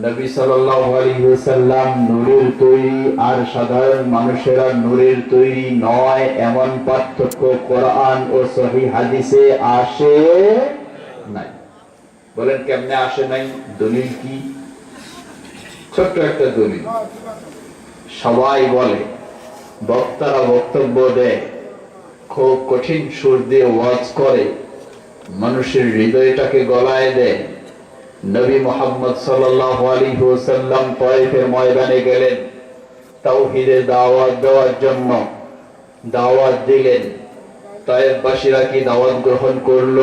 নবী ওয়াসাল্লাম নূরের তৈরি আর সাধারণ মানুষেরা নূরের তৈরি নয়, এমন পার্থক্য কোরআন ও সহিহ হাদিসে আসে নাই। বলেন কেমনে আসে নাই? দলিল কি? ছোট্ট একটা দলিল। সবাই বলে, বক্তারা বক্তব্য দেয়, খুব কঠিন সুর দিয়ে ওয়াজ করে, মানুষের হৃদয়টাকে গলায় দেয়। নবী মোহাম্মদ ওয়াসাল্লাম তয়েফের ময়দানে গেলেন। তাওহীদের দাওয়াত দেওয়ার জন্য দাওয়াত দিলেন। তয়েফবাসীরা কি দাওয়াত গ্রহণ করল?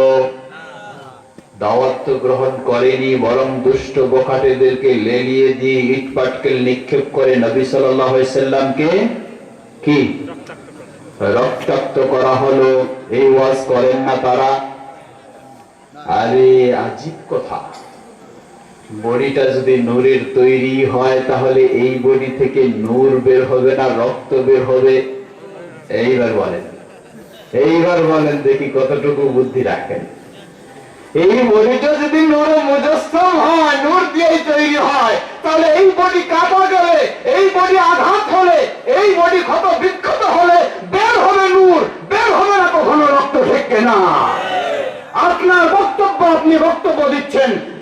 দাওয়াত তো গ্রহণ করেনি, বরং দুষ্ট বোকাটেদেরকে লেলিয়ে দিয়ে ইট পাটকেল নিক্ষেপ করে নবী সাল্লামকে কি? রক্তাক্ত করা হলো। এই ওয়াজ করেন না তারা? আরে, আজীব কথা। বডিটা যদি নূরের তৈরি হয়, তাহলে এই বডি থেকে নূর বের হবে না, রক্ত বের হবে। এইবার বলেন। এইবার বলেন দেখি কতটুকু বুদ্ধি রাখেন। এই বডিটা যদি নূরে মুজাসসাম হয়, নূর দিয়েই তৈরি হয়, তাহলে এই বডি কাটা গেলে, এই বডি আঘাত হলে, এই বডি ক্ষত বিক্ষত হলে বের হবে নূর, বের হবে না কখনো রক্ত ঠেকে না। আপনার বক্তব্য আপনি বক্তব্য দিচ্ছেন